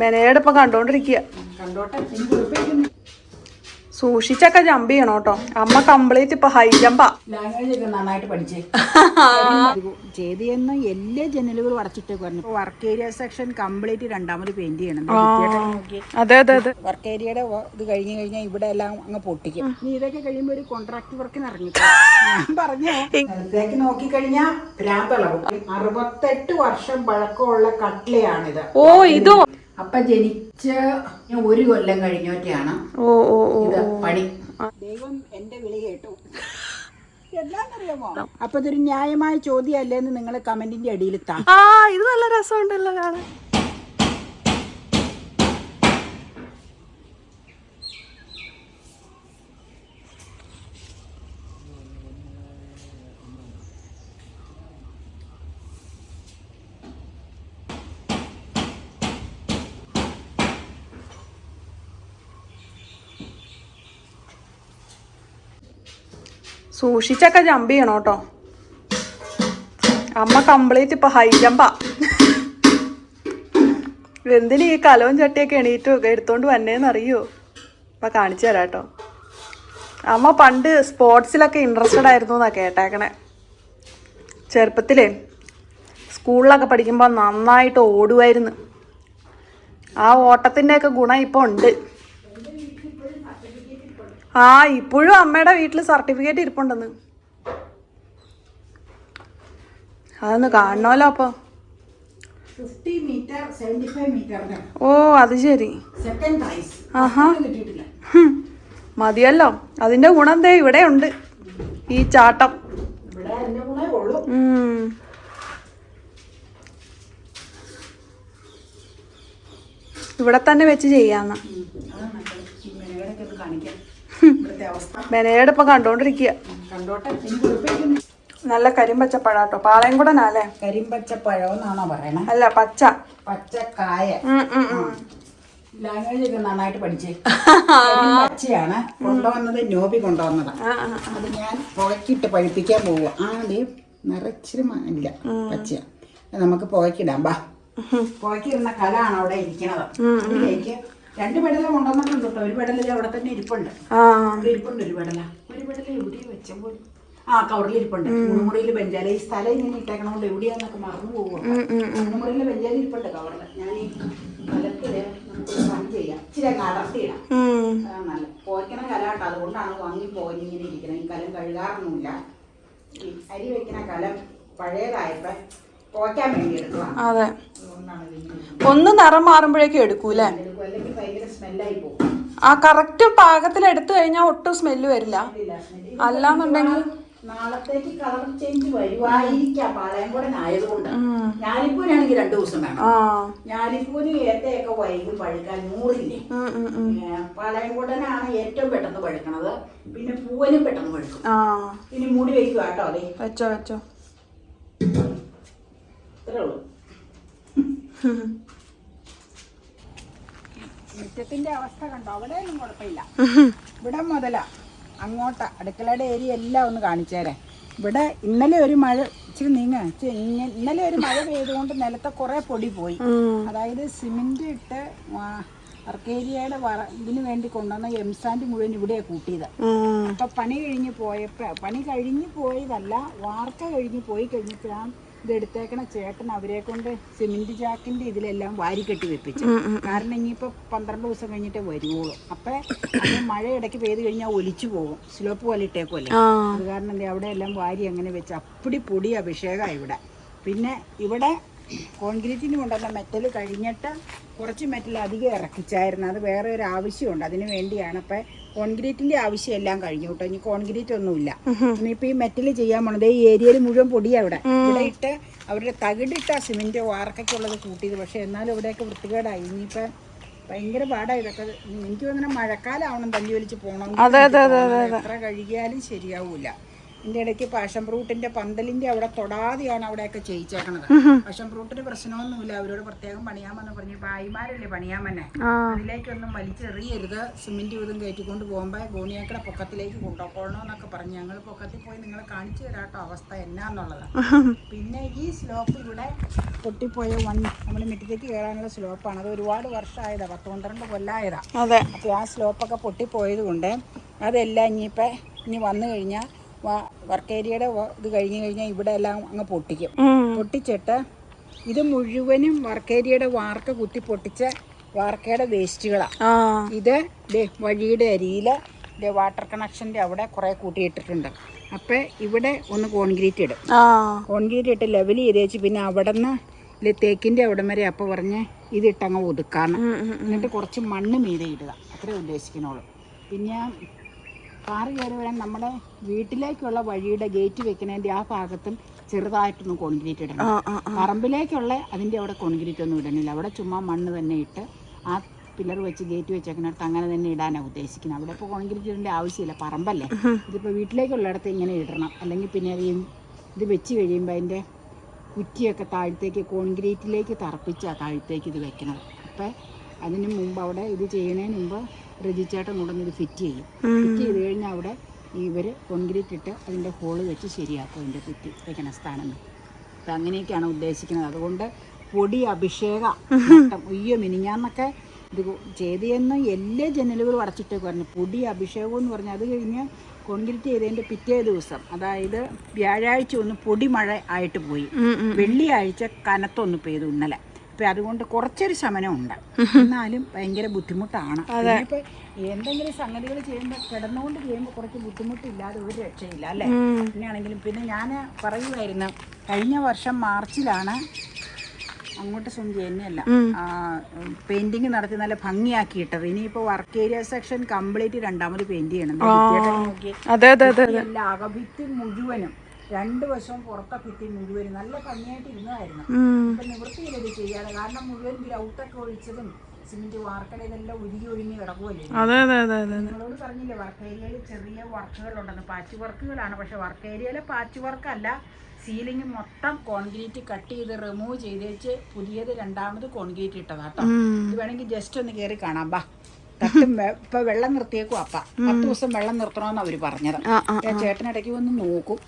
മെനയുടെ ഇപ്പം കണ്ടോണ്ടിരിക്കുക സൂക്ഷിച്ചൊക്കെ ജമ്പ് ചെയ്യണം കേട്ടോ അമ്മ കംപ്ലീറ്റ് ഇപ്പൊ ഹൈ ജമ്പാ പഠിച്ചേ. ചെയ്തിയെന്ന് എല്ലാ ജനലുകളും ഇപ്പൊ വർക്ക് ഏരിയ സെക്ഷൻ കംപ്ലീറ്റ് രണ്ടാമത് പെയിന്റ് ചെയ്യണം. അതെ അതെ അതെ. വർക്ക് ഏരിയയുടെ ഇത് കഴിഞ്ഞ് കഴിഞ്ഞാൽ ഇവിടെ എല്ലാം അങ്ങ് പൊട്ടിക്കും. ഇതൊക്കെ കഴിയുമ്പോൾ ഒരു കോൺട്രാക്ട് വർക്കിന് ഇറങ്ങി. ഞാൻ പറഞ്ഞു നോക്കി നോക്കിക്കഴിഞ്ഞാൽ ഭ്രാന്തളവും അറുപത്തെട്ട് വർഷം പഴക്കമുള്ള കട്ട്ലയാണിത് ഓ ഇതോ? അപ്പൊ ജനിച്ച ഞാൻ ഒരു കൊല്ലം കഴിഞ്ഞോറ്റാണ് ഇത് പണി. ദൈവം എന്റെ വിളി കേട്ടു. എന്താണെന്നറിയാമോ അപ്പൊ ഇതൊരു ന്യായമായ ചോദ്യം അല്ലേന്ന് നിങ്ങൾ കമന്റിന്റെ അടിയിൽ താ. ആ ഇത് നല്ല രസമുണ്ടല്ലോ കാണാൻ. സൂക്ഷിച്ചൊക്കെ ജമ്പ് ചെയ്യണം കേട്ടോ അമ്മ കംപ്ലീറ്റ് ഇപ്പൊ ഹൈ ജമ്പാ എന്തിനീ ഈ കലവും ചട്ടിയൊക്കെ എണീറ്റ് എടുത്തോണ്ട് വന്നേന്ന് അറിയോ? അപ്പൊ കാണിച്ചു തരാം കേട്ടോ അമ്മ പണ്ട് സ്പോർട്സിലൊക്കെ ഇൻട്രസ്റ്റഡ് ആയിരുന്നു എന്നാ കേട്ടേക്കണേ. ചെറുപ്പത്തിലേ സ്കൂളിലൊക്കെ പഠിക്കുമ്പോൾ നന്നായിട്ട് ഓടുമായിരുന്നു ആ ഓട്ടത്തിന്റെയൊക്കെ ഗുണം ഇപ്പോൾ ഉണ്ട്. ആ ഇപ്പോഴും അമ്മയുടെ വീട്ടിൽ സർട്ടിഫിക്കറ്റ് ഇരിപ്പുണ്ടെന്ന്. അതൊന്ന് കാണണമല്ലോ അപ്പോൾ ഫൈവ് ഓ അത് ശരി. ആഹാ. മതിയല്ലോ. അതിന്റെ ഗുണം ദേ ഇവിടെ ഉണ്ട്. ഈ ചാട്ടം. ഇവിടെ തന്നെ വെച്ച് ചെയ്യാന്ന്. കാണിക്കാം. മെനയുടെ ഇപ്പൊ കണ്ടോണ്ടിരിക്കുക എനിക്ക് നല്ല കരിമ്പച്ചപ്പഴാട്ടോ. പാളയം കൂടെ അല്ലേ കരിമ്പച്ചപ്പഴം എന്നാണോ പറയണേ? അല്ല പച്ച. പച്ചക്കായ. ലാംഗ്വേജ് ഒക്കെ നന്നായിട്ട് പഠിച്ചേ. പച്ചയാണ് കൊണ്ടുവന്നത് നോബി കൊണ്ടുവന്നതാണ്. അത് ഞാൻ പുകക്കിട്ട് പഴുപ്പിക്കാൻ പോവുക ആദ്യം നിറച്ചിരി ഇല്ല പച്ചയാ. നമുക്ക് പുകക്കിടാം ബാ. പുകക്കിടുന്ന കലാണ് അവിടെ ഇരിക്കണത് അതിലേക്ക് രണ്ട് പെടല കൊണ്ടുവന്നിട്ടുണ്ട് കേട്ടോ. ഒരു പെടലിൽ അവിടെ തന്നെ ഇരിപ്പുണ്ട്. ആ. ഇരിപ്പുണ്ട് ഒരു പെടല. ഒരു പെടല എവിടെ വെച്ച പോലും? ആ കവറിൽ ഇരിപ്പുണ്ട്. മൂന്നുമുറിയിൽ ബെഞ്ചാല ഈ സ്ഥലം ഇങ്ങനെ ഇട്ടേക്കണോണ്ട് എവിടെയാന്നൊക്കെ മറന്നു പോകും മൂന്നുമുറിയിൽ ബെഞ്ചാല ഇരിപ്പുണ്ട് കവറിൽ ഞാൻ ഈ സ്ഥലത്തിൽ നമുക്ക് പണി ചെയ്യാം. ഇച്ചിരി അടർത്തിയിടാം. നല്ല പോയ്ക്കണ കലാട്ടോ അതുകൊണ്ടാണ് വാങ്ങി പോയിങ്ങനെ ഇരിക്കണം. ഈ കലം കഴുകാറൊന്നുമില്ല. അരി വെക്കണ കലം പഴയതായപ്പോ പോയ്ക്കാൻ വേണ്ടി എടുത്തതാണ് അതെ. ഒന്ന് നിറം മാറുമ്പോഴേക്കും എടുക്കൂലേ ആ കറക്റ്റ് പാകത്തിൽ എടുത്തു കഴിഞ്ഞാൽ ഒട്ടും സ്മെല്ല് വരില്ല. അല്ലാന്നുണ്ടെങ്കിൽ നാളത്തേക്ക് കളർ ചേഞ്ച് വരുവായിരിക്കാം. പാളയംകുടൻ ആയതുകൊണ്ട്. ഞാലിപ്പൂരാണെങ്കിൽ രണ്ടു ദിവസം വേണം. ഞാലിപ്പൂര് ഏത്തയൊക്കെ വൈകും പഴുക്കാൻ നൂറില്ലേ. പാളയംകുടനാണ് ഏറ്റവും പെട്ടെന്ന് പഴുക്കണത്. പിന്നെ പൂവനും പെട്ടെന്ന് പഴുക്കും. ഇനി മൂടി വെക്കുക കേട്ടോ അതെ വെച്ചോ വെച്ചോ. ഉള്ളൂ മുറ്റത്തിന്റെ അവസ്ഥ കണ്ടോ? അവിടെ ഒന്നും കുഴപ്പമില്ല. ഇവിടെ മുതല. അങ്ങോട്ട. അടുക്കളയുടെ ഏരിയ എല്ലാം ഒന്ന് കാണിച്ചേരെ. ഇവിടെ ഇന്നലെ ഒരു മഴ ഇച്ചിരി നീങ്ങ. ഇന്നലെ ഒരു മഴ പെയ്തുകൊണ്ട് നിലത്തെ കുറെ പൊടി പോയി. അതായത് സിമെന്റ് ഇട്ട് അർക്കേരിയയുടെ വറ ഇതിന് വേണ്ടി കൊണ്ടുവന്ന എം സാൻഡ് മുഴുവൻ ഇവിടെയാണ് കൂട്ടിയത്. അപ്പൊ പണി കഴിഞ്ഞ് പോയപ്പോ പണി കഴിഞ്ഞു പോയതല്ല വാർക്ക കഴിഞ്ഞ് പോയി കഴിഞ്ഞപ്പോഴാണ് ഇത് എടുത്തേക്കണ ചേട്ടൻ അവരെ കൊണ്ട് സിമെന്റ് ചാക്കിന്റെ ഇതിലെല്ലാം വാരിക്കെട്ടി വെപ്പിച്ചു. കാരണം ഇനിയിപ്പോ പന്ത്രണ്ട് ദിവസം കഴിഞ്ഞിട്ടേ വരുവുള്ളൂ. അപ്പൊ അത് മഴ ഇടയ്ക്ക് പെയ്ത് കഴിഞ്ഞാൽ ഒലിച്ചു പോകും. സ്ലോപ്പ് പോലെ ഇട്ടേക്കുമല്ലേ അത് കാരണം എന്താ അവിടെ എല്ലാം വാരി അങ്ങനെ വെച്ച് അപ്പടി പൊടി അഭിഷേകമാണ് ഇവിടെ. പിന്നെ ഇവിടെ കോൺക്രീറ്റിന് കൊണ്ടുവന്ന മെറ്റൽ കഴിഞ്ഞിട്ട് കുറച്ച് മെറ്റൽ അധികം ഇറക്കിച്ചായിരുന്നു. അത് വേറെ ഒരു ആവശ്യമുണ്ട്. അതിന് വേണ്ടിയാണ് അപ്പം കോൺക്രീറ്റിന്റെ ആവശ്യം എല്ലാം കഴിഞ്ഞു കേട്ടോ. ഇനി കോൺക്രീറ്റ് ഒന്നുമില്ല. ഇനിയിപ്പോൾ ഈ മെറ്റൽ ചെയ്യാൻ പോണത് ഈ ഏരിയയിൽ മുഴുവൻ പൊടിയാണ് ഇവിടെ. ഇവിടെ ഇട്ട് അവരുടെ തകിടിട്ട സിമെന്റ് വാർക്കൊക്കെയുള്ളത് കൂട്ടിയത്. പക്ഷേ എന്നാലും ഇവിടെയൊക്കെ വൃത്തികേടായി. ഇനിയിപ്പോൾ ഭയങ്കര പാടാണ് ഇതൊക്കെ. എനിക്ക് തോന്നുന്നു മഴക്കാലാവണം തല്ലി വലിച്ച് പോകണം എത്ര കഴുകിയാലും ശരിയാവൂല. ഇതിന്റെ ഇടയ്ക്ക് പാഷൻ ഫ്രൂട്ടിന്റെ പന്തലിന്റെ അവിടെ തൊടാതെയാണ് അവിടെയൊക്കെ ചെയ്യിച്ചേക്കണത്. പാഷൻ ഫ്രൂട്ടിന് പ്രശ്നമൊന്നുമില്ല. അവരോട് പ്രത്യേകം പണിയാമെന്ന് പറഞ്ഞു ഭായിമാരല്ലേ പണിയാമെന്നെ? അതിലേക്കൊന്നും വലിച്ചെറിയരുത്. സിമെന്റ് വീതം കയറ്റിക്കൊണ്ട് പോകുമ്പോൾ ഗോണിയാക്കട പൊക്കത്തിലേക്ക് കൊണ്ടുപോകണമെന്നൊക്കെ പറഞ്ഞു ഞങ്ങൾ പൊക്കത്തിൽ പോയി നിങ്ങളെ കാണിച്ചു തരാട്ടോ അവസ്ഥ എന്നാന്നുള്ളത്. പിന്നെ ഈ സ്ലോപ്പ് ഇവിടെ പൊട്ടിപ്പോയ വൺ നമ്മൾ മിറ്റത്തേക്ക് കയറാനുള്ള സ്ലോപ്പാണ്. അത് ഒരുപാട് വർഷമായതാ പത്ത് പന്ത്രണ്ട് കൊല്ലമായതാ അതെ. അപ്പോൾ ആ സ്ലോപ്പൊക്കെ പൊട്ടിപ്പോയത് കൊണ്ട് അതെല്ലാം ഇനിയിപ്പോൾ ഇനി വന്നു കഴിഞ്ഞാൽ വർക്ക് ഏരിയയുടെ ഇത് കഴിഞ്ഞ് കഴിഞ്ഞാൽ ഇവിടെ എല്ലാം അങ്ങ് പൊട്ടിക്കും. പൊട്ടിച്ചിട്ട് ഇത് മുഴുവനും വർക്ക് ഏരിയയുടെ വാർക്ക കുത്തി പൊട്ടിച്ച വാർക്കയുടെ വേസ്റ്റുകളാണ് ഇത് വഴിയുടെ അരിയിൽ വാട്ടർ കണക്ഷന്റെ അവിടെ കുറെ കൂട്ടിയിട്ടിട്ടുണ്ട്. അപ്പൊ ഇവിടെ ഒന്ന് കോൺക്രീറ്റ് ഇടും. കോൺക്രീറ്റ് ഇട്ട് ലെവൽ ചെയ്ത് വെച്ച് പിന്നെ അവിടെ നിന്ന് തേക്കിന്റെ അവിടം വരെ അപ്പൊ പറഞ്ഞ് ഇതിട്ടങ്ങ് ഉം. എന്നിട്ട് കുറച്ച് മണ്ണ് മീതെ ഇടുക. അത്രേ ഉദ്ദേശിക്കുന്നുള്ളൂ. പിന്നെ കാറ് കയറി വരാൻ നമ്മുടെ വീട്ടിലേക്കുള്ള വഴിയുടെ ഗേറ്റ് വെക്കുന്നതിന്റെ ആ ഭാഗത്തും ചെറുതായിട്ടൊന്ന് കോൺക്രീറ്റ് ഇടണം. പറമ്പിലേക്കുള്ള അതിന്റെ അവിടെ കോൺക്രീറ്റ് ഒന്നും ഇടണില്ല. അവിടെ ചുമ്മാ മണ്ണ് തന്നെ ഇട്ട് ആ പില്ലർ വെച്ച് ഗേറ്റ് വെച്ചേക്കുന്നിടത്ത് അങ്ങനെ തന്നെ ഇടാനാണ് ഉദ്ദേശിക്കുന്നത്. അവിടെ ഇപ്പോൾ കോൺക്രീറ്റ് ഇടേണ്ട ആവശ്യമില്ല. പറമ്പല്ലേ? ഇതിപ്പോൾ വീട്ടിലേക്കുള്ളിടത്ത് ഇങ്ങനെ ഇടണം. അല്ലെങ്കിൽ പിന്നെ അത് ഇത് വെച്ച് കഴിയുമ്പോൾ അതിന്റെ കുറ്റിയൊക്കെ താഴത്തേക്ക് കോൺക്രീറ്റിലേക്ക് തറപ്പിച്ചാണ് താഴത്തേക്ക് ഇത് വെക്കണം അപ്പം അതിന് മുമ്പ് അവിടെ ഇത് ചെയ്യുന്നതിന് മുമ്പ് രജിച്ചേട്ടൻ കൊണ്ടുവന്ന് ഇത് ഫിറ്റ് ചെയ്യും. ഫിറ്റ് ചെയ്ത് കഴിഞ്ഞാൽ അവിടെ ഇവർ കോൺക്രീറ്റ് ഇട്ട് അതിന്റെ ഹോൾ വെച്ച് ശരിയാക്കും അതിന്റെ ഫിറ്റ് വെക്കണ സ്ഥാനം. അപ്പം അങ്ങനെയൊക്കെയാണ് ഉദ്ദേശിക്കുന്നത്. അതുകൊണ്ട് പൊടി അഭിഷേക ഉയ്യോ മിനിഞ്ഞാന്നൊക്കെ ഇത് ചെയ്തെന്ന് എല്ലാ ജനലുകളും അടച്ചിട്ടേക്ക് പറഞ്ഞു. പൊടി അഭിഷേകം എന്ന് പറഞ്ഞാൽ അത് കഴിഞ്ഞ് കോൺക്രീറ്റ് ചെയ്തതിന്റെ പിറ്റേ ദിവസം അതായത് വ്യാഴാഴ്ച ഒന്ന് പൊടി മഴ ആയിട്ട് പോയി. വെള്ളിയാഴ്ച കനത്തൊന്ന് പെയ്തു ഇന്നലെ. അപ്പം അതുകൊണ്ട് കുറച്ചൊരു ശമനമുണ്ട്. എന്നാലും ഭയങ്കര ബുദ്ധിമുട്ടാണ്. ഇനിയിപ്പോൾ എന്തെങ്കിലും സംഗതികൾ ചെയ്യുമ്പോൾ കിടന്നുകൊണ്ട് ചെയ്യുമ്പോൾ കുറച്ച് ബുദ്ധിമുട്ടില്ലാതെ ഒരു രക്ഷയില്ല അല്ലേ. പിന്നെയാണെങ്കിലും പിന്നെ ഞാൻ പറയുമായിരുന്നു കഴിഞ്ഞ വർഷം മാർച്ചിലാണ് അങ്ങോട്ട് സുന്ദി തന്നെയല്ല. പെയിന്റിങ് നടത്തി നല്ല ഭംഗിയാക്കിയിട്ടത്. ഇനിയിപ്പോ വർക്ക് ഏരിയ സെക്ഷൻ കംപ്ലീറ്റ് രണ്ടാമത് പെയിന്റ് ചെയ്യണം. നോക്കി എല്ലാ അകഭിത്തി മുഴുവനും. രണ്ട് വശവും പുറത്തെ ഭിത്തി മുഴുവൻ നല്ല ഭംഗിയായിട്ട് ഇരുന്നതായിരുന്നു. ഉം. നിവൃത്തിയിലത് ചെയ്യാതെ. കാരണം മുഴുവൻ ഗ്രൗട്ടൊക്കെ ഒഴിച്ചതും സിമെന്റ് വാർക്കട ഇതെല്ലാം ഉരുകി ഒഴിഞ്ഞ് കിടക്കുമല്ലേ നിങ്ങളോട് പറഞ്ഞില്ലേ വർക്ക് ഏരിയയിൽ ചെറിയ വർക്കുകളുണ്ടെന്ന്. പാച്ച് വർക്കുകളാണ്. പക്ഷെ വർക്ക് ഏരിയയിലെ പാച്ച് വർക്കല്ല. സീലിംഗ് മൊത്തം കോൺക്രീറ്റ് കട്ട് ചെയ്ത് റിമൂവ് ചെയ്ത് വെച്ച് പുതിയത് രണ്ടാമത് കോൺക്രീറ്റ് ഇട്ടതാട്ടോ ഇത് വേണമെങ്കിൽ ജസ്റ്റ് ഒന്ന് കയറി കാണാം. ബാ. തട്ടും ഇപ്പൊ വെള്ളം നിർത്തിയേക്കും അപ്പ. പത്ത് ദിവസം വെള്ളം നിർത്തണമെന്ന് അവർ പറഞ്ഞത്. ഇടയ്ക്ക് വന്ന് നോക്കും.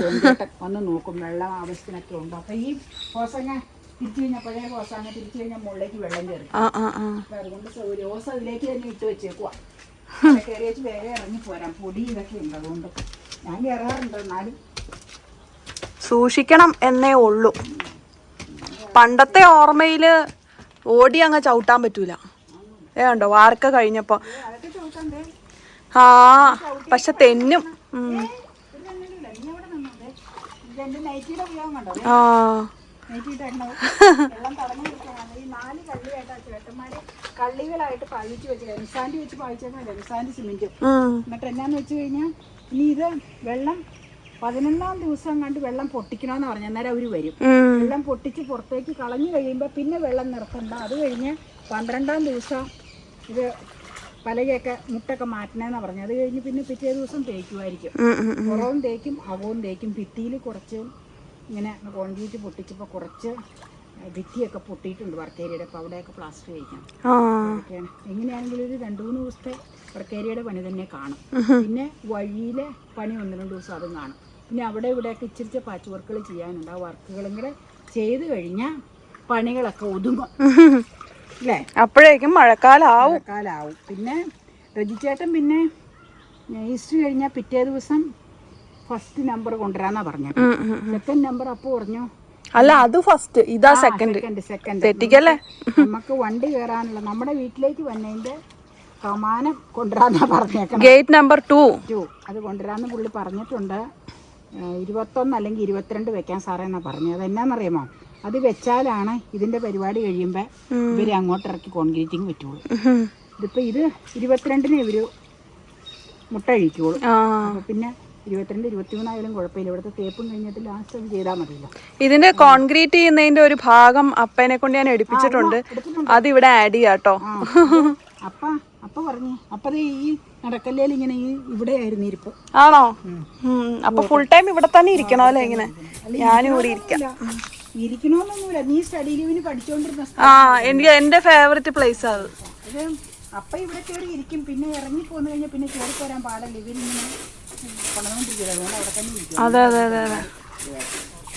ചേട്ടൻ വന്ന് നോക്കും വെള്ളം ആവശ്യത്തിനൊക്കെ ഉണ്ടോ. അപ്പൊ ഈ ഹോസങ്ങ തിരിച്ചു കഴിഞ്ഞാൽ പഴയ ഹോസങ്ങ തിരിച്ചു കഴിഞ്ഞാൽ മുകളിലേക്ക് വെള്ളം കയറി. അപ്പൊ അതുകൊണ്ട് സൗകര്യം. ഹോസ് അതിലേക്ക് തന്നെ ഇട്ട് വെച്ചേക്കുവാ. കയറി വെച്ച് വേഗം ഇറങ്ങി പോരാം. പൊടി ഇതൊക്കെ ഉണ്ട് അതുകൊണ്ട് ഞാൻ കയറാറുണ്ട് എന്നാലും. സൂക്ഷിക്കണം എന്നേ ഉള്ളൂ. പണ്ടത്തെ ഓർമ്മയിൽ ഓടി അങ്ങ് ചവിട്ടാൻ പറ്റൂല. ഏ കണ്ടോ? വാർക്ക കഴിഞ്ഞപ്പോ. അതൊക്കെ ചോദിക്കാൻ ദേ, ആ പക്ഷെ തെന്നും. ആ. കള്ളികളായിട്ട് വെച്ച് എംസാൻഡ് വെച്ച് പായിച്ചേക്കണം എംസാൻഡ് സിമെന്റും ഉം. എന്നിട്ട് എന്നാന്ന് വെച്ച് കഴിഞ്ഞാൽ ഇനി ഇത് വെള്ളം പതിനൊന്നാം ദിവസം കണ്ട് വെള്ളം പൊട്ടിക്കണമെന്ന് പറഞ്ഞ അന്നേരം അവർ വരും. വെള്ളം പൊട്ടിച്ച് പുറത്തേക്ക് കളഞ്ഞു കഴിയുമ്പോൾ പിന്നെ വെള്ളം നിർത്തണ്ട. അത് കഴിഞ്ഞ് പന്ത്രണ്ടാം ദിവസം ഇത് പലകയൊക്കെ മുട്ടൊക്കെ മാറ്റണമെന്നാണ് പറഞ്ഞത് അത് കഴിഞ്ഞ് പിന്നെ പിറ്റേ ദിവസം തേക്കുമായിരിക്കും കുറവും തേക്കും അകവും തേക്കും. ഭിത്തിയിൽ കുറച്ച് ഇങ്ങനെ കോൺക്രീറ്റ് പൊട്ടിച്ചപ്പോൾ കുറച്ച് ഭിത്തിയൊക്കെ പൊട്ടിയിട്ടുണ്ട് വർക്കേരിയുടെ അപ്പോൾ അവിടെയൊക്കെ പ്ലാസ്റ്റർ ചെയ്യിക്കണം ആ. അതൊക്കെയാണ് എങ്ങനെയാണെങ്കിലും ഒരു രണ്ട് മൂന്ന് ദിവസത്തെ വർക്കേരിയുടെ പണി തന്നെ കാണും. പിന്നെ വഴിയിലെ പണി ഒന്ന് രണ്ട് ദിവസം അതും കാണും. പിന്നെ അവിടെ ഇവിടെയൊക്കെ ഇച്ചിരിച്ച പാച്ച് വർക്കുകൾ ചെയ്യാനുണ്ട്. ആ വർക്കുകളും കൂടെ ചെയ്ത് കഴിഞ്ഞാൽ പണികളൊക്കെ ഒതുങ്ങും. അല്ലേ? അപ്പോഴേക്കും മഴക്കാലാവും. മഴക്കാലാവും. പിന്നെ രജിച്ചേട്ടൻ പിന്നെ ഈസ്റ്റർ കഴിഞ്ഞാൽ പിറ്റേ ദിവസം ഫസ്റ്റ് നമ്പർ കൊണ്ടുവരാന്നാ പറഞ്ഞത്. സെക്കൻഡ് നമ്പർ അപ്പോൾ പറഞ്ഞു അല്ല അത് ഫസ്റ്റ് ഇതാ സെക്കൻഡ് സെക്കൻഡ് തെറ്റിക്കല്ലേ? നമുക്ക് വണ്ടി കയറാനുള്ള നമ്മുടെ വീട്ടിലേക്ക് വന്നതിന്റെ സമാനം കൊണ്ടുവരാന്നാ പറഞ്ഞേക്കണം. ഗേറ്റ് നമ്പർ ടു ടു അത് കൊണ്ടുവരാന്ന് പുള്ളി പറഞ്ഞിട്ടുണ്ട്. ഇരുപത്തൊന്ന് അല്ലെങ്കിൽ ഇരുപത്തിരണ്ട് വെക്കാൻ സാറേ എന്നാ പറഞ്ഞത്. അതെന്നാന്നറിയാമോ? അത് വെച്ചാലാണ് ഇതിന്റെ പരിപാടി കഴിയുമ്പോൾ ഇവർ അങ്ങോട്ട് ഇറക്കി കോൺക്രീറ്റിങ് പറ്റുള്ളൂ ഇതിപ്പോ ഇത് ഇരുപത്തിരണ്ടിന് ഇവർ മുട്ട അപ്പൊ പിന്നെ ഇരുപത്തിരണ്ട് ഇരുപത്തിമൂന്നായാലും കുഴപ്പമില്ല. ഇവിടുത്തെ തേപ്പും കഴിഞ്ഞിട്ട് ലാസ്റ്റ് അത് ചെയ്താൽ മതിയല്ലോ. ഇതിന്റെ കോൺക്രീറ്റ് ചെയ്യുന്നതിന്റെ ഒരു ഭാഗം അപ്പനെ കൊണ്ട് ഞാൻ എടുപ്പിച്ചിട്ടുണ്ട്. അത് ഇവിടെ ആഡ് ചെയ്യാട്ടോ അപ്പ അപ്പ പറഞ്ഞു. അപ്പൊ ഈ നടക്കല്ലേ ഇങ്ങനെ ഈ ഇവിടെ ആയിരുന്നു ഇരിപ്പ്. ആണോ. അപ്പൊ ഫുൾ ടൈം ഇവിടെ തന്നെ ഇരിക്കണോ അല്ലെ ഇങ്ങനെ? ഞാനും ഇവിടെ ഇരിക്കാം. ഇരിക്കണമെന്നൊന്നുമില്ല നീ സ്റ്റഡി ലീവിന് പഠിച്ചുകൊണ്ടിരുന്ന. ആ എനിക്ക് എന്റെ ഫേവററ്റ് പ്ലേസ് അത്. ഇത് അപ്പ ഇവിടെ കയറി ഇരിക്കും. പിന്നെ ഇറങ്ങി പോന്നു കഴിഞ്ഞാൽ പിന്നെ കയറി പോരാൻ പാടല്ല. ഇവരിങ്ങനെ അതുകൊണ്ട് അവിടെ തന്നെ ഇരിക്കും. അതെ അതെ അതെ അതെ.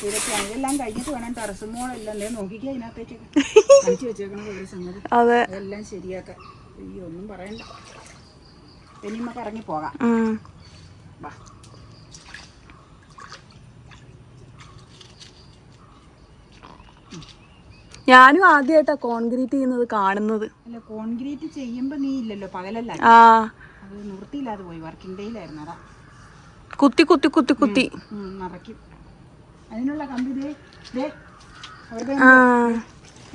ഇതൊക്കെ ഇതെല്ലാം കഴിഞ്ഞിട്ട് വേണം ടെറസ് മോളെല്ലാം ദേ നോക്കിക്കോ അതിനകത്തേക്ക് കാണിച്ചു വെച്ചേക്കണത് ഒരു സംഗതി. അതെ. അതെല്ലാം ശരിയാക്കാൻ അയ്യോ ഒന്നും പറയണ്ട. ഇനി നമുക്ക് ഇറങ്ങി പോകാം. വാ. ഞാനും ആദ്യമായിട്ടാ കോൺക്രീറ്റ് ചെയ്യുന്നത് കാണുന്നത്. അല്ല കോൺക്രീറ്റ് ചെയ്യുമ്പോ നീ ഇല്ലല്ലോ പകലല്ല? ആ. അത് നിവൃത്തിയില്ലാതെ പോയി വർക്കിംഗ് ഡേയിലായിരുന്നു അതാ. കുത്തി കുത്തി കുത്തി കുത്തി. നിറയ്ക്കും അതിനുള്ള കമ്പി ദേ ദേ അവരുടെ ആ.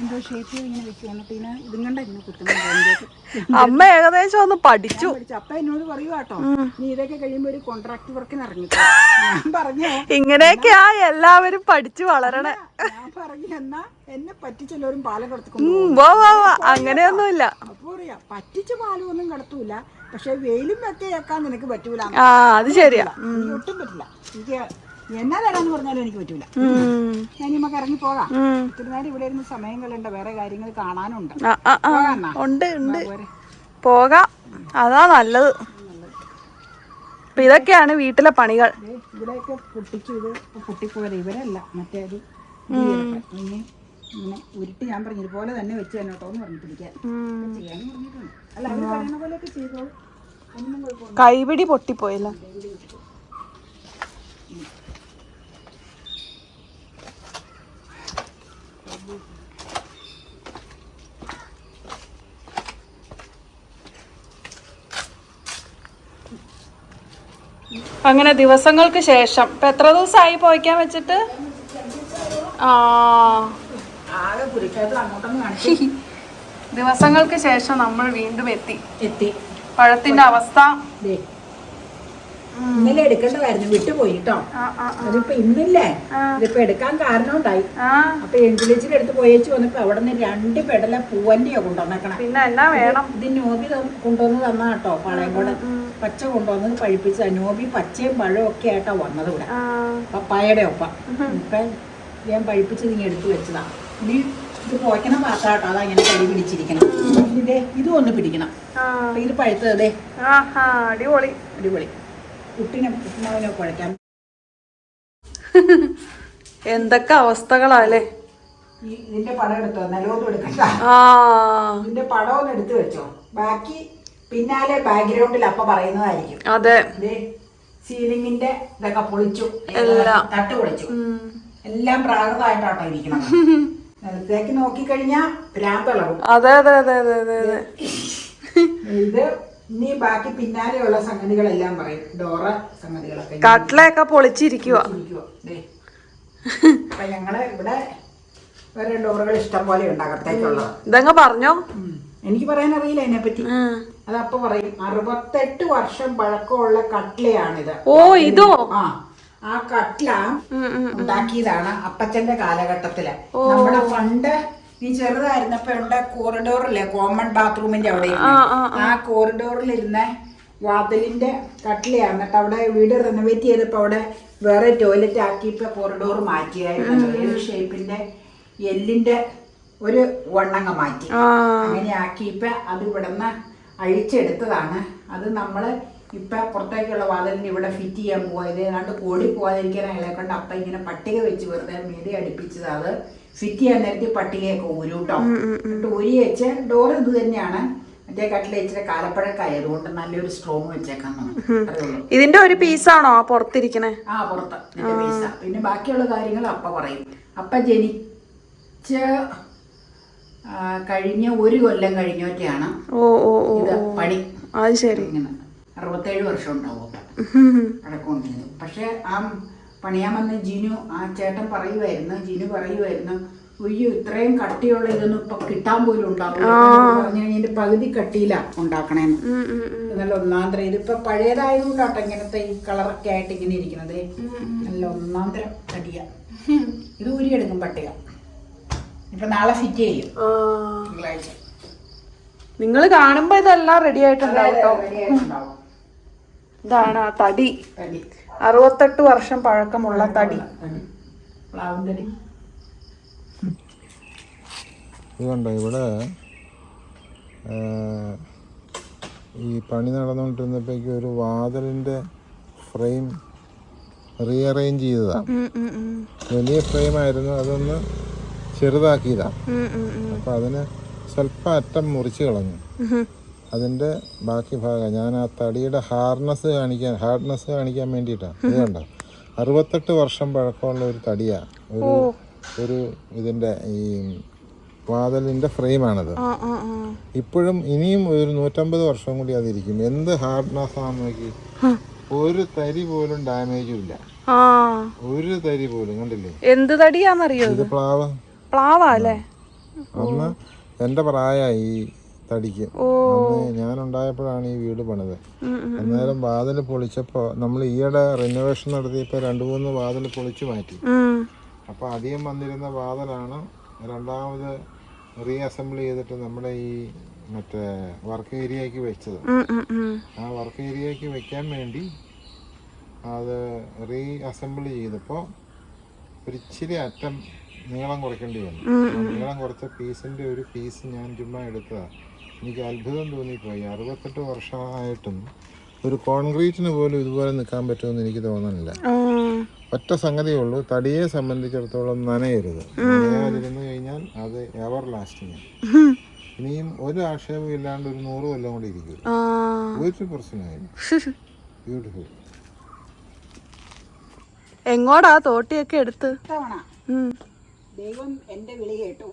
എന്തോ ഷേപ്പ് ഇങ്ങനെ എന്നിട്ട് ഇതും കണ്ട ഇങ്ങനെ കുത്തുന്നത് അമ്മ ഏകദേശം ഒന്ന് പഠിച്ചു. അപ്പ എന്നോട് കേട്ടോ നീ ഇതൊക്കെ കഴിയുമ്പോൾ ഒരു കോൺട്രാക്ട് വർക്കിന് ഇറങ്ങിപ്പോ ഞാൻ പറഞ്ഞോ ഇങ്ങനെയൊക്കെയാ എല്ലാവരും പഠിച്ചു വളരണേ. ഞാൻ പറഞ്ഞു എന്നാ എന്നെ പറ്റിച്ചെല്ലാവരും പാലം കടത്തും അങ്ങനെയൊന്നുമില്ല. അപ്പൊ പറയാ പറ്റിച്ച പാലൊന്നും കടത്തൂല പക്ഷെ വെയിലും ഒക്കെ നിനക്ക് പറ്റൂല. ആ അത് ശരിയാ. ഒട്ടും പറ്റില്ല എനിക്ക് എന്നാ തരാന്ന് പറഞ്ഞാലും എനിക്ക് പറ്റൂല. ഞാൻ നമുക്ക് ഇറങ്ങി പോകാം. ഒത്തിരി നേരം ഇവിടെ ഇരുന്ന് സമയം കളയണ്ട വേറെ കാര്യങ്ങൾ കാണാനുണ്ട്? ഉണ്ട് ഉണ്ട്. പോകാം. അതാ നല്ലത്. അപ്പൊ ഇതൊക്കെയാണ് വീട്ടിലെ പണികൾ. ഇവിടെയൊക്കെ പൊട്ടിച്ചു ഇത് പൊട്ടിപ്പോയത് ഇവരല്ല മറ്റേത് ഇങ്ങനെ ഉരുട്ടി ഞാൻ പറഞ്ഞു ഇതുപോലെ തന്നെ വെച്ച് തന്നെ കേട്ടോ എന്ന് പറഞ്ഞു പിടിക്കാൻ ഉം. ചെയ്യാന്ന് പറഞ്ഞിട്ടുണ്ട്. അല്ല അവർ പറയുന്ന പോലെയൊക്കെ ചെയ്തോളൂ കൈപിടി പൊട്ടിപ്പോയില്ല. അങ്ങനെ ദിവസങ്ങൾക്ക് ശേഷം. ഇപ്പൊ എത്ര ദിവസമായി പോയിക്കാൻ വെച്ചിട്ട്? ആ. ദിവസങ്ങൾക്ക് ശേഷം നമ്മൾ വീണ്ടും എത്തി. എത്തി. പഴത്തിന്റെ അവസ്ഥ. ഇന്നലെ എടുക്കേണ്ടതായിരുന്നു. വിട്ടുപോയി കേട്ടോ അതിപ്പോ ഇന്നില്ലേ. ഇതിപ്പോ എടുക്കാൻ കാരണം ഉണ്ടായി അപ്പൊ എഞ്ചിലേച്ചിന്റെ അടുത്ത് പോയേച്ച് വന്നപ്പോ അവിടെ നിന്ന് രണ്ട് പെടല പൂവന്റെയോ കൊണ്ടുവന്നേക്കണം. പിന്നെ എന്നാ വേണം? ഇത് നോബി കൊണ്ടുവന്ന് തന്നാ കേട്ടോ പാളയംകോട് പച്ച കൊണ്ടുവന്ന് പഴിപ്പിച്ച നോബി പച്ചയും പഴവും ഒക്കെ ആയിട്ടാ വന്നത് ഇവിടെ. പപ്പായയുടെ ഒപ്പം. ഇപ്പൊ ഞാൻ പഴിപ്പിച്ച് നീ എടുത്തു വെച്ചതാ. ഇനി ഇത് പോയ്ക്കണ കേട്ടോ അതാ ഇങ്ങനെ കടി പിടിച്ചിരിക്കണം. ഇതേ ഇതും ഒന്ന് പിടിക്കണം. ഇത് പഴുത്തതേ അടിപൊളി. അടിപൊളി. ഉപ്പുമാവിനെ എന്തൊക്കെ അവസ്ഥകളാ അല്ലേ ഈ ഇതിന്റെ പടം എടുത്തോ? നിലവൊന്നും എടുക്കണ്ട. ഇതിന്റെ പടം ഒന്ന് എടുത്തു വെച്ചോ. ബാക്കി പിന്നാലെ ബാക്ക്ഗ്രൗണ്ടിൽ അപ്പ പറയുന്നതായിരിക്കും. അതെ. സീലിംഗിന്റെ ഇതൊക്കെ പൊളിച്ചു. എല്ലാം. തട്ട് പൊളിച്ചു. എല്ലാം പ്രാകൃതമായിട്ടാട്ടോ ഇരിക്കണം നിലത്തേക്ക് നോക്കിക്കഴിഞ്ഞാ ഭ്രാന്തളവും അതെ അതെ അതെ അതെ അതെ അതെ. ഇത് ഇനി ബാക്കി പിന്നാലെയുള്ള സംഗതികളെല്ലാം പറയും. ഡോറ സംഗതികളൊക്കെ കട്ട്ലയൊക്കെ പൊളിച്ചിരിക്കുക. അപ്പൊ ഞങ്ങൾ ഇവിടെ വേറെ ഡോറുകൾ ഇഷ്ടം പോലെ ഉണ്ടാകത്തേക്കുള്ളത് ഇതങ്ങ് പറഞ്ഞോ? എനിക്ക് പറയാൻ അറിയില്ല അതിനെപ്പറ്റി. പറ്റി അതപ്പൊ പറയും അറുപത്തെട്ട് വർഷം പഴക്കമുള്ള കട്ട്ലയാണിത്. ഓ ഇതോ? ആ. ആ കട്ട്ല. ഉണ്ടാക്കിയതാണ് അപ്പച്ചന്റെ കാലഘട്ടത്തിൽ. നമ്മുടെ പണ്ട് നീ ചെറുതായിരുന്നപ്പോ ഉണ്ട് കോറിഡോറില്ലേ കോമൺ ബാത്റൂമിന്റെ അവിടെ ആ, കോറിഡോറിലിരുന്ന കോറിഡോറിൽ ഇരുന്ന വാതിലിന്റെ കട്ടിലയാണ് എന്നിട്ട് അവിടെ വീട് റെനോവേറ്റ് ചെയ്തപ്പോ അവിടെ വേറെ ടോയ്ലറ്റ് ആക്കി ഇപ്പൊ കോറിഡോർ മാറ്റിയായിരുന്നു ഏത് ഷേപ്പിന്റെ എല്ലിന്റെ ഒരു വണ്ണങ്ങ മാറ്റി. അങ്ങനെ ആക്കി ഇപ്പൊ അത് ഇവിടുന്ന് അഴിച്ചെടുത്തതാണ്. അത് നമ്മൾ ഇപ്പൊ പുറത്തേക്കുള്ള വാതിലിന് ഇവിടെ ഫിറ്റ് ചെയ്യാൻ പോയത് ഏതാണ്ട് കോടി പോകാതിരിക്കാൻ അയാളെ കൊണ്ട് അപ്പ ഇങ്ങനെ പട്ടിക വെച്ച് വെറുതെ മീതി അടുപ്പിച്ചത് അത്. ഫിറ്റ് ചെയ്യാൻ നേരത്തെ പട്ടികയൊക്കെ കേട്ടോ എന്നിട്ട് ഊരി വെച്ച് ഡോർ ഇത് തന്നെയാണ്. മറ്റേ കട്ടിൽ വെച്ചിട്ട് കാലപ്പഴക്കായതുകൊണ്ട് നല്ലൊരു സ്ട്രോങ് വെച്ചേക്കാൻ ഇതിന്റെ ഒരു പീസാണോ ആ പുറത്തിരിക്കണേ? ആ പുറത്ത്. ഇതിന്റെ പൈസ പിന്നെ ബാക്കിയുള്ള കാര്യങ്ങൾ അപ്പ പറയും. അപ്പ ജനിച്ച കഴിഞ്ഞ ഒരു കൊല്ലം കഴിഞ്ഞോറ്റാണ് ഇത് പണി. അത് ശരി. ഇങ്ങനെ അറുപത്തേഴ് വർഷം ഉണ്ടാവും അടക്കം. പക്ഷെ ആ പണിയാൻ വന്ന ജിനു ആ ചേട്ടൻ പറയുമായിരുന്നു ജിനു പറയുമായിരുന്നു അയ്യോ ഇത്രയും കട്ടിയുള്ള ഇതൊന്നും ഇപ്പൊ കിട്ടാൻ പോലും ഉണ്ടാവില്ല പറഞ്ഞു കഴിഞ്ഞാൽ പകുതി കട്ടിയില ഉണ്ടാക്കണേന്ന്. നല്ല ഒന്നാം തരം. ഇതിപ്പോ പഴയതായതുകൊണ്ടാട്ടോ ഇങ്ങനത്തെ ഈ കളറൊക്കെ ആയിട്ട് ഇങ്ങനെ ഇരിക്കുന്നത് നല്ല ഒന്നാം തരം കടിയ ഇത് ഊരിയെടുക്കും പട്ടിക. ഇപ്പൊ നാളെ ഫിറ്റ് ചെയ്യും. തിങ്കളാഴ്ച. നിങ്ങൾ കാണുമ്പോ ഇതെല്ലാം റെഡി ആയിട്ടുണ്ടാവും. ഇതാണ് ആ തടി. തടി. അറുപത്തെട്ട് വർഷം പഴക്കമുള്ള തടി. ഇതുണ്ട് ഇവിടെ ഈ പണി നടന്നുകൊണ്ടിരുന്നപ്പോഴേക്ക് ഒരു വാതിലിന്റെ ഫ്രെയിം റീഅറേഞ്ച് ചെയ്തതാണ് വലിയ ഫ്രെയിം ആയിരുന്നു അതൊന്ന് ചെറുതാക്കിയതാണ് അപ്പം അതിന് സ്വല്പം അറ്റം മുറിച്ച് കളഞ്ഞു. അതിന്റെ ബാക്കി ഭാഗം ഞാൻ ആ തടിയുടെ ഹാർഡ്നെസ് കാണിക്കാൻ ഹാർഡ്നെസ് കാണിക്കാൻ വേണ്ടിയിട്ടാണ് ഇത് കണ്ടോ? അറുപത്തെട്ട് വർഷം പഴക്കമുള്ള ഒരു തടിയാണ് ഒരു ഒരു ഇതിന്റെ ഈ വാതലിന്റെ ഫ്രെയിമാണത്. ഇപ്പോഴും ഇനിയും ഒരു നൂറ്റമ്പത് വർഷം കൂടി അതിരിക്കും. എന്ത് ഹാർഡ്നെസ് ആണെന്ന് നോക്കി. ഒരു തരി പോലും ഡാമേജും ഇല്ല. ഒരു തരി പോലും കണ്ടില്ലേ? എന്ത് തടിയാന്നറിയോ ഇത് പ്ലാവ്. പ്ലാവാ അല്ലേ? അന്ന് എന്റെ പ്രായ ഈ തടിക്ക്. ഉണ്ടായപ്പോഴാണ് ഈ വീട് പണിത്. അന്നേരം വാതിൽ പൊളിച്ചപ്പോൾ നമ്മൾ ഈയിടെ റിനോവേഷൻ നടത്തിയപ്പോൾ രണ്ട് മൂന്ന് വാതിൽ പൊളിച്ചു മാറ്റി. അപ്പൊ അപ്പോൾ അധികം വന്നിരുന്ന വാതിലാണ് രണ്ടാമത് റീഅസംബിൾ ചെയ്തിട്ട് നമ്മുടെ ഈ മറ്റേ വർക്ക് ഏരിയക്ക് വെച്ചത്. ആ വർക്ക് ഏരിയക്ക് വെക്കാൻ വേണ്ടി അത് റീ അസംബിൾ ചെയ്തപ്പോൾ ഒരിച്ചിരി അറ്റം നീളം കുറയ്ക്കേണ്ടി വന്നു. നീളം കുറച്ച പീസിന്റെ ഒരു പീസ് ഞാൻ ചുമ്മാ എടുത്തതാണ് എനിക്ക് അത്ഭുതം തോന്നിപ്പോയി അറുപത്തെട്ട് വർഷമായിട്ടും ഒരു കോൺക്രീറ്റിന് പോലും ഇതുപോലെ നിൽക്കാൻ പറ്റുമെന്ന് എനിക്ക് തോന്നുന്നില്ല. ആ. ഒറ്റ സംഗതിയേ ഉള്ളൂ തടിയെ സംബന്ധിച്ചിടത്തോളം നനയരുത്. നനയാതിരുന്നു കഴിഞ്ഞാൽ അത് എവർ ലാസ്റ്റിങ് ഇനിയും ഒരു ആക്ഷേപം ഇല്ലാണ്ട് ഒരു നൂറ് കൊല്ലം കൂടി ഇരിക്കും. ആ. ഒരു പ്രശ്നമായിരുന്നു ബ്യൂട്ടിഫുൾ എങ്ങോടാ തോട്ടിയൊക്കെ എടുത്ത്. ദൈവം എന്റെ വിളി കേട്ടു.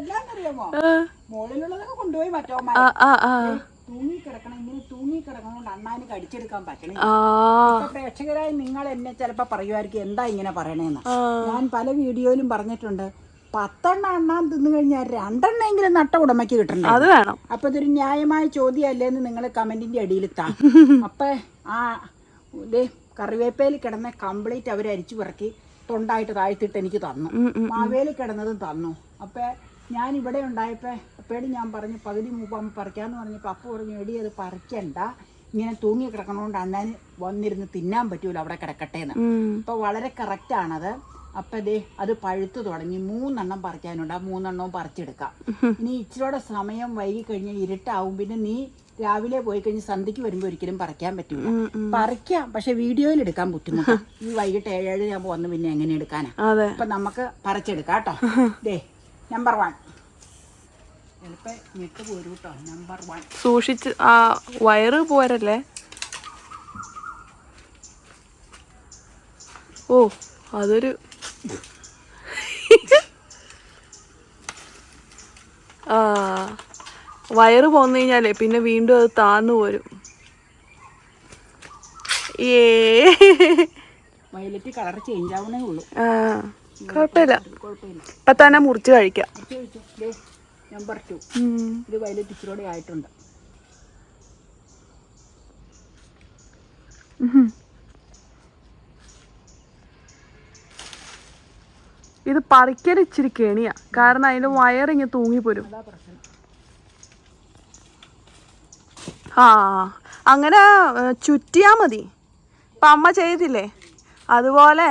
എന്താണെന്നറിയാമോ മുകളിലുള്ളതൊക്കെ കൊണ്ടുപോയി മറ്റോ. തൂങ്ങി കിടക്കണം ഇങ്ങനെ തൂങ്ങി കിടക്കണോണ്ട് അണ്ണാന് കടിച്ചെടുക്കാൻ പറ്റണേ. പ്രേക്ഷകരായി നിങ്ങൾ എന്നെ ചിലപ്പോ പറയുമായിരിക്കും എന്താ ഇങ്ങനെ പറയണേന്ന്. ഞാൻ പല വീഡിയോയിലും പറഞ്ഞിട്ടുണ്ട് പത്തെണ്ണ അണ്ണാൻ തിന്നു കഴിഞ്ഞാൽ രണ്ടെണ്ണെങ്കിലും നട്ട ഉടമയ്ക്ക് കിട്ടണം അത് വേണം. അപ്പൊ ഇതൊരു ന്യായമായ ചോദ്യമല്ലേ എന്ന് നിങ്ങൾ കമന്റിന്റെ അടിയിൽ താ. അപ്പൊ ആ കറിവേപ്പയിൽ കിടന്ന കംപ്ലീറ്റ് അവരരിച്ചു അരിച്ചു പിറക്കി തൊണ്ടായിട്ട് താഴ്ത്തിട്ട് എനിക്ക് തന്നു. മാവേലി കിടന്നതും തന്നു. അപ്പൊ ഞാൻ ഇവിടെ ഉണ്ടായപ്പോ അപ്പേടി ഞാൻ പറഞ്ഞു പകുതി മൂപ്പം പറിക്കാന്ന് പറഞ്ഞപ്പോ അപ്പ പറഞ്ഞു എടി അത് പറിക്കണ്ട. ഇങ്ങനെ തൂങ്ങി കിടക്കണോണ്ട് അണ്ണാന് വന്നിരുന്ന് തിന്നാൻ പറ്റൂല അവിടെ കിടക്കട്ടെ എന്ന്. അപ്പൊ വളരെ കറക്റ്റ് ആണത്. അപ്പൊ ദേ അത് പഴുത്തു തുടങ്ങി. മൂന്നെണ്ണം പറിക്കാനുണ്ട്. ആ മൂന്നെണ്ണവും പറിച്ചെടുക്കാം. ഇനി ഇച്ചിരിയോടെ സമയം വൈകി കഴിഞ്ഞാൽ ഇരുട്ടാവും. പിന്നെ നീ രാവിലെ പോയി കഴിഞ്ഞ് സന്ധ്യക്ക് വരുമ്പോ ഒരിക്കലും പറിക്കാൻ പറ്റൂല. പറിക്കാം പക്ഷെ വീഡിയോയിൽ എടുക്കാൻ ബുദ്ധിമുട്ടാണ് ഈ വൈകിട്ട് ഏഴേഴ് ഞാൻ വന്ന് പിന്നെ എങ്ങനെ എടുക്കാനാ? അപ്പൊ നമുക്ക് പറിച്ചെടുക്കാം കേട്ടോ. ദേ നമ്പർ വൺ ചിലപ്പോ ഞെട്ട് പോരും കേട്ടോ നമ്പർ വൺ സൂക്ഷിച്ച് ആ വയറ് പോരല്ലേ? ഓ അതൊരു ആ വയറ് പോന്നു കഴിഞ്ഞാലേ പിന്നെ വീണ്ടും അത് താന്നു പോരും. ഏ. വയലറ്റ് കളർ ചേഞ്ച് ആവുന്നേ ഉള്ളൂ. ആ. കുഴപ്പമില്ല. ഇപ്പൊ തന്നെ മുറിച്ച് കഴിക്കാം. നമ്പർ ടു ഇത് വയലറ്റ് ഇച്ചിരൂടെ ആയിട്ടുണ്ട്. ഇത് പറിക്കൽ ഇച്ചിരി കെണിയാ. കാരണം അതിന്റെ വയറിങ് തൂങ്ങിപ്പോരും. ആ അങ്ങനെ ചുറ്റിയാ മതി. ഇപ്പം അമ്മ ചെയ്തില്ലേ? അതുപോലെ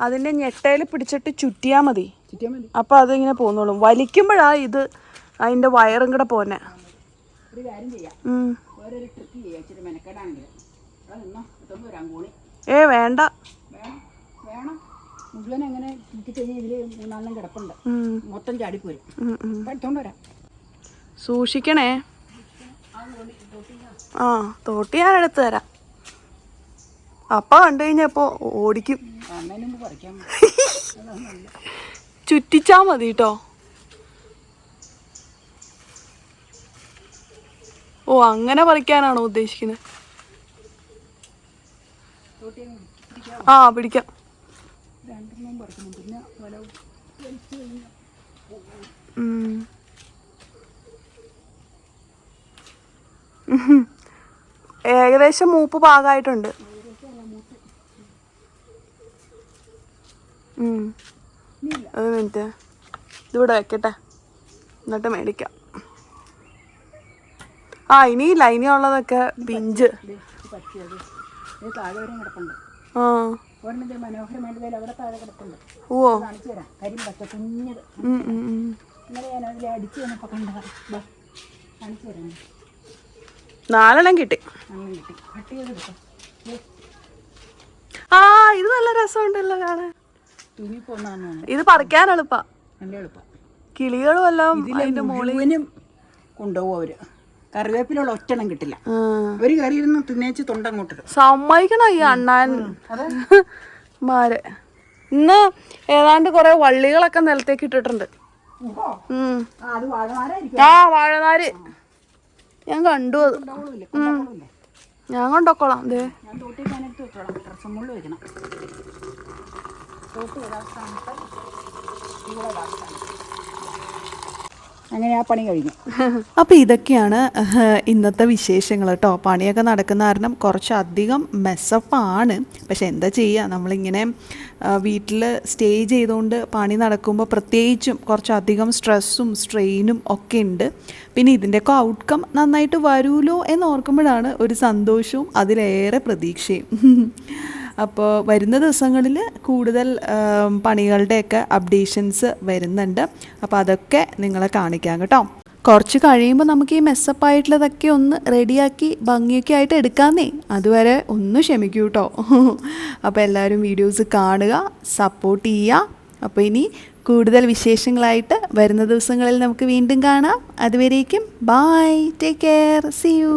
അതിന്റെ ഞെട്ടയിൽ പിടിച്ചിട്ട് ചുറ്റിയാ മതി. അപ്പോൾ അതിങ്ങനെ പോന്നോളും വലിക്കുമ്പോഴാ ഇത് അതിന്റെ വയറും കൂടെ പോന്നെ. ഏ വേണ്ട. മുഴുവൻ അങ്ങനെ മൂന്നാലെണ്ണം കിടപ്പുണ്ട്. ഉം, മൊത്തം ചാടിപ്പോരും ഉം, ഉം. അപ്പം എടുത്തോണ്ട് വരാം. സൂക്ഷിക്കണേ. ആ തോട്ടി ഞാൻ എടുത്തു തരാം. അപ്പ കണ്ടു കഴിഞ്ഞപ്പോ ഓടിക്കും. ചുറ്റിച്ചാ മതി കേട്ടോ ഓ അങ്ങനെ പറിക്കാനാണോ ഉദ്ദേശിക്കുന്നത് ആ പിടിക്കാം. ഏകദേശം മൂപ്പ് പാകമായിട്ടുണ്ട് ഒരു മിനിറ്റ് ഇതിവിടെ വെക്കട്ടെ. എന്നിട്ട് മേടിക്കാം. ആ ഇനി ലൈനി ഉള്ളതൊക്കെ പിഞ്ച്. നാലെണ്ണം കിട്ടി. ആ ഇത് നല്ല രസമുണ്ടല്ലോ കാണാൻ. ഇത് പറിക്കാൻ എളുപ്പാ. നല്ല എളുപ്പം. കിളികളും എല്ലാം ഇതിലെ മുഴുവനും കൊണ്ടുപോകും അവർ. കറിവേപ്പിലുള്ള ഒറ്റണം കിട്ടില്ല. ഒരു കറി ഇരുന്ന് തിന്നേച്ച് തൊണ്ടങ്ങോട്ടിടും സമ്മതിക്കണം ഈ അണ്ണാൻ. മാര്. ഇന്ന് ഏതാണ്ട് കുറെ വള്ളികളൊക്കെ നിലത്തേക്ക് ഇട്ടിട്ടുണ്ട്. ആ വാഴനാര്. ഞാൻ കണ്ടു അത്. ഞാൻ കൊണ്ടോക്കോളാം. ദേ. ഇവിടെ അങ്ങനെ ആ പണി കഴിഞ്ഞു. അപ്പോൾ ഇതൊക്കെയാണ് ഇന്നത്തെ വിശേഷങ്ങൾ കേട്ടോ പണിയൊക്കെ നടക്കുന്ന കാരണം കുറച്ചധികം മെസ്സപ്പാണ് പക്ഷെ എന്താ ചെയ്യുക നമ്മളിങ്ങനെ വീട്ടിൽ സ്റ്റേ ചെയ്തുകൊണ്ട് പണി നടക്കുമ്പോൾ പ്രത്യേകിച്ചും കുറച്ചധികം സ്ട്രെസ്സും സ്ട്രെയിനും ഒക്കെ ഉണ്ട്. പിന്നെ ഇതിന്റെയൊക്കെ ഔട്ട്കം നന്നായിട്ട് വരുമല്ലോ എന്ന് ഓർക്കുമ്പോഴാണ് ഒരു സന്തോഷവും അതിലേറെ പ്രതീക്ഷയും. അപ്പോൾ വരുന്ന ദിവസങ്ങളിൽ കൂടുതൽ പണികളുടെയൊക്കെ അപ്ഡേഷൻസ് വരുന്നുണ്ട്. അപ്പോൾ അതൊക്കെ നിങ്ങളെ കാണിക്കാം കേട്ടോ. കുറച്ച് കഴിയുമ്പോൾ നമുക്ക് ഈ മെസ്സപ്പായിട്ടുള്ളതൊക്കെ ഒന്ന് റെഡിയാക്കി ഭംഗിയൊക്കെ ആയിട്ട് എടുക്കാമെന്നേ അതുവരെ ഒന്ന് ക്ഷമിക്കൂ കേട്ടോ. അപ്പോൾ എല്ലാവരും വീഡിയോസ് കാണുക സപ്പോർട്ട് ചെയ്യുക. അപ്പോൾ ഇനി കൂടുതൽ വിശേഷങ്ങളായിട്ട് വരുന്ന ദിവസങ്ങളിൽ നമുക്ക് വീണ്ടും കാണാം. അതുവരേക്കും bye take care see you